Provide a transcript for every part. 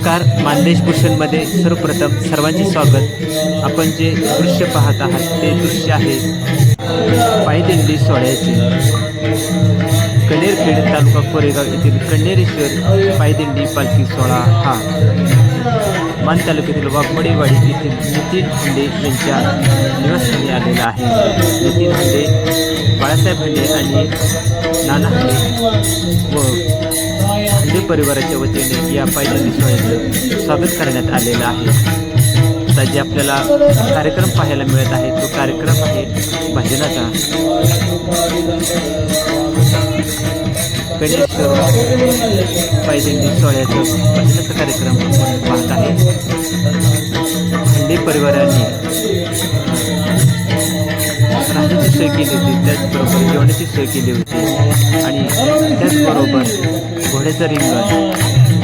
नमस्कार मानदेश भूषणमध्ये सर्वप्रथम सर्वांचे स्वागत. आपण जे दृश्य पाहत आहात ते दृश्य आहे पायदिंडी सोहळ्याचे. कनेरखेड तालुका कोरेगाव येथील कन्नेरेश्वर पायदिंडी पालखी सोहळा हा. मान तालुक्यातील वाघमडेवाडी येथील नितीन हंडे यांच्या निवासस्थानी आलेला आहे. नितीन हंडे बाळासाहेब हंडे आणि नाना हंडे व हंडे परिवाराच्या वतीने या पायदिंडी सोहळ्याचं स्वागत करण्यात आलेलं आहे. आता जे आपल्याला कार्यक्रम पाहायला मिळत आहे तो कार्यक्रम आहे भजनाचा. गणेश पायदिंडी सोहळ्याचं भजनाचा कार्यक्रम. सोय केली होती. आणि त्याचबरोबर घोड्याचं रिंगण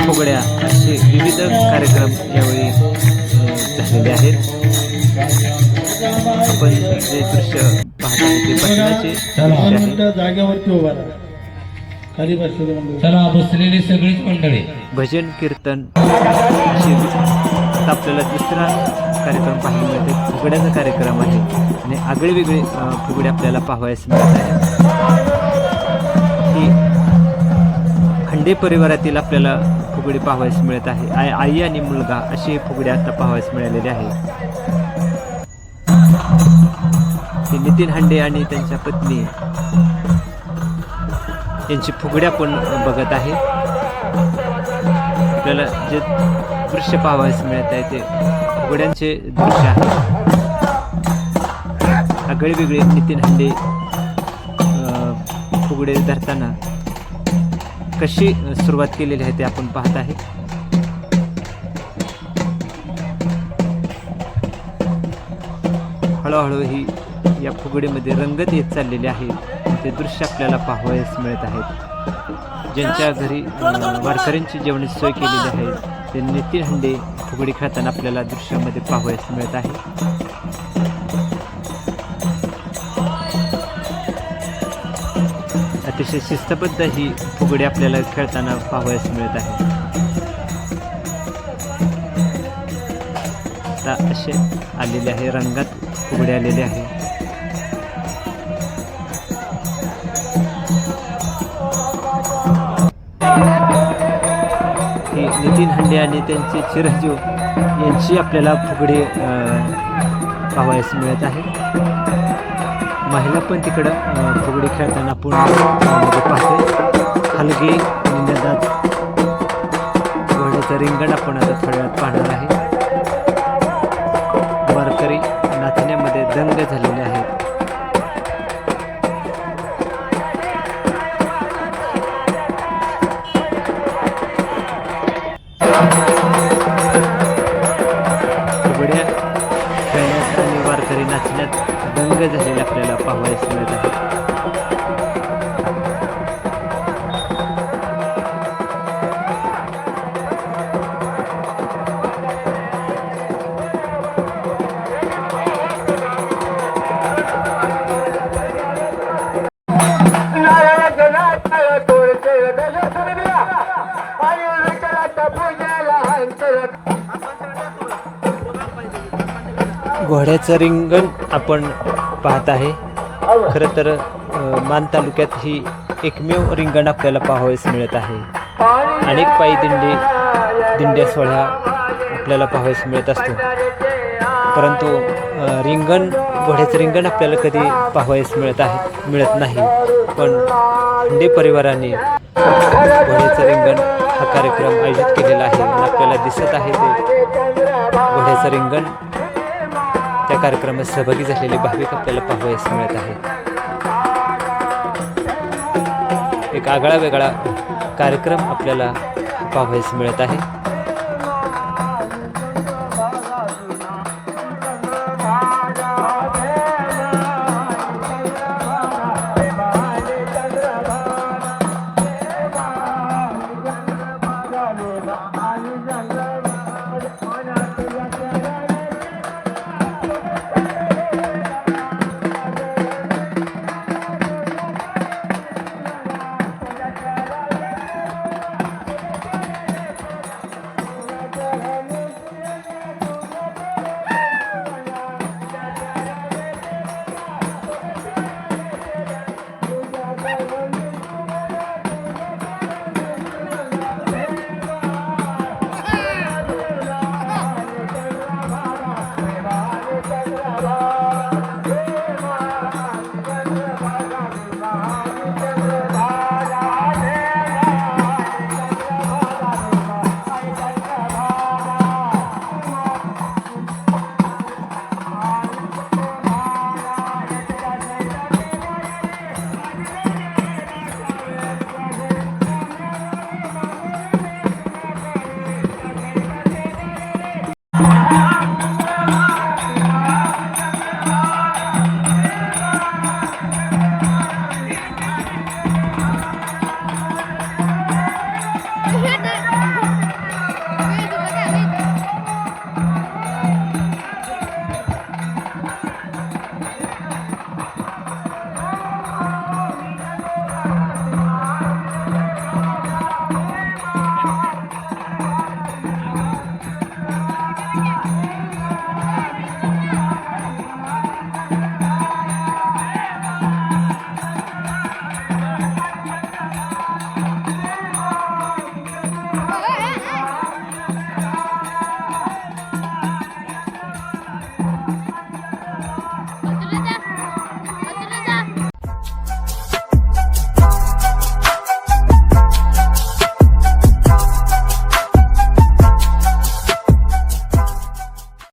फुगड्या असे विविध कार्यक्रम यावेळी झालेले आहेत. आपण जे दृश्य पाहत ते जागेवरती उभा खाली बसलेले चला बसलेली सगळीच मंडळी. भजन कीर्तन आपल्याला दुसरा कार्यक्रम पाहायला मिळते. फुगड्याचा कार्यक्रम आहे. आणि आगळेवेगळे फुगडे आपल्याला पाहावयास मिळत आहे. ही खंडे परिवारातील आपल्याला फुगडी पाहावयास मिळत आहे. आई आई आणि मुलगा असे फुगडे आता पाहावयास मिळालेले आहे. ते नितीन हांडे आणि त्यांच्या पत्नी यांची फुगड्या पण बघत आहे. आपल्याला जे दृश्य पाहावयास मिळत आहे ते फुगड्यांचे दृश्य आहे. आगळे वेगळे नितीन हंडे फुगडे धरताना कशी सुरुवात केलेली आहे ते आपण पाहत आहे. हळूहळू ही या फुगडीमध्ये रंगत येत चाललेली आहे. ते दृश्य आपल्याला पाहावयास मिळत आहेत ज्यांच्या घरी वारकऱ्यांची जेवणाची सोय केलेली आहे. ते नितीन हंडे फुगडी खेळताना आपल्याला दृश्यामध्ये पाहावयास मिळत आहे. अतिशय शिस्तबद्ध ही फुगडी आपल्याला खेळताना पाहावयास मिळत आहे. असे आलेले आहे रंगात फुगडे आलेले आहे. नितीन हंडे आणि त्यांचे चिरंजीव यांची आपल्याला फुगडी पाहावयास मिळत आहे. महिला पण तिकडं फुगडी खेळताना पूर्ण पाहते हलगी हलगे घोड्याचं रिंगण आपण आता थोड्या वेळात पाहणार आहे. दंग झालेला आपल्याला पाहायला मिळत आहे. घोड्याचं रिंगण आपण पाहत आहे. खरं तर मान तालुक्यात ही एकमेव रिंगण आपल्याला पाहावयास मिळत आहे. अनेक पायी दिंडी दिंड्या सोहळ्या आपल्याला पाहावयास मिळत असतो. परंतु रिंगण घोड्याचं रिंगण आपल्याला कधी पाहावयास मिळत आहे मिळत नाही. पण हंडे परिवाराने घोड्याचं रिंगण हा कार्यक्रम आयोजित केलेला आहे. आपल्याला दिसत आहे ते घोड्याचं रिंगण. या कार्यक्रमात सहभागी झालेले भाविक आपल्याला पाहावयास मिळत आहे एक आगळा वेगळा कार्यक्रम आपल्याला पाहावयास मिळत आहे.